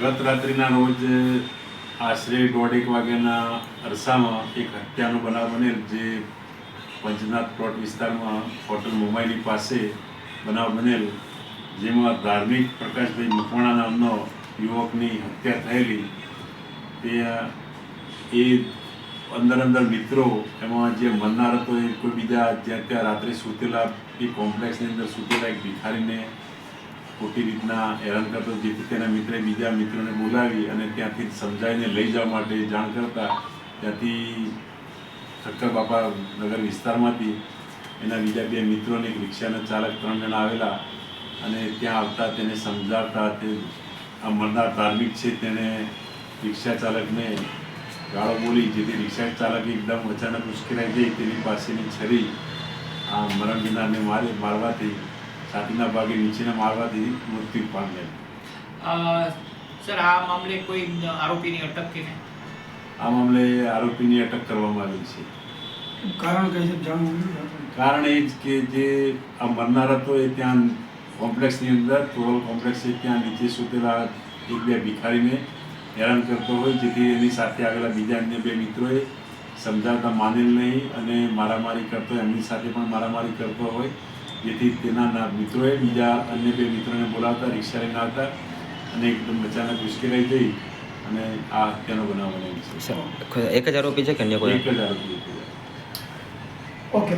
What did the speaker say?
ગત રાત્રિના રોજ, આશરે દોઢેક વાગ્યાના અરસામાં એક હત્યાનો બનાવ બનેલ જે પંચનાથ પ્લોટ વિસ્તારમાં હોટલ મુંબઈની પાસે બનાવ બનેલ, જેમાં ધાર્મિક પ્રકાશભાઈ મકવાણા નામનો યુવકની હત્યા થયેલી. તે, એ અંદર અંદર મિત્રો, એમાં જે મરનાર હતો એ કોઈ બીજા જ્યાં ત્યાં રાત્રે સૂતેલા, એ કોમ્પ્લેક્સની અંદર સૂતેલા એક ભિખારીને ખોટી રીતના હેરાન કરતો, જેથી તેના મિત્રે બીજા મિત્રોને બોલાવી અને ત્યાંથી સમજાવીને લઈ જવા માટે જાણ કરતા, ત્યાંથી ઠક્કર બાપા નગર વિસ્તારમાંથી એના બીજા બે મિત્રોને એક રિક્ષાના ચાલક ત્રણ જણા આવેલા અને ત્યાં આવતા તેને સમજાવતા તે આ મરનાર ધાર્મિક છે તેને રિક્ષા ચાલકને ગાળો બોલી, જેથી રિક્ષા ચાલક એકદમ અચાનક ઉશ્કેરાઈ ગઈ, તેની પાસેની છરી આ મરણ જનારને મારે મારવાથી છાતીના ભાગે નીચેના મારવાથી મૃત્યુ પામેલ અ, સર આ મામલે કોઈ આરોપીની અટક કે નહીં? આ મામલે આરોપીની અટક કરવામાં આવી છે. કારણ કઈ છે જાણવું કારણ એ જ કે જે આ મરનાર હતો એ ત્યાં કોમ્પ્લેક્સની અંદર ટોરલ કોમ્પ્લેક્સ છે ત્યાં નીચે સૂતેલા એક બે ભિખારીને હેરાન કરતો હોય જેથી એની સાથે આવેલા બીજા અન્ય બે મિત્રોએ સમજાવતા માનેલ નહીં અને મારામારી કરતો હોય, એમની સાથે પણ મારામારી કરતો હોય. જેથી તેના મિત્રોએ બીજા અન્ય બે મિત્રોને બોલાવતા રિક્ષા લઈને આવતા અને એકદમ અચાનક ઉશ્કેરાઈ જઈ અને આ હત્યાનો બનાવ બનેલો છે. એક જ આરોપી છે કે અન્ય કોઈ? એક હજાર ઓકે.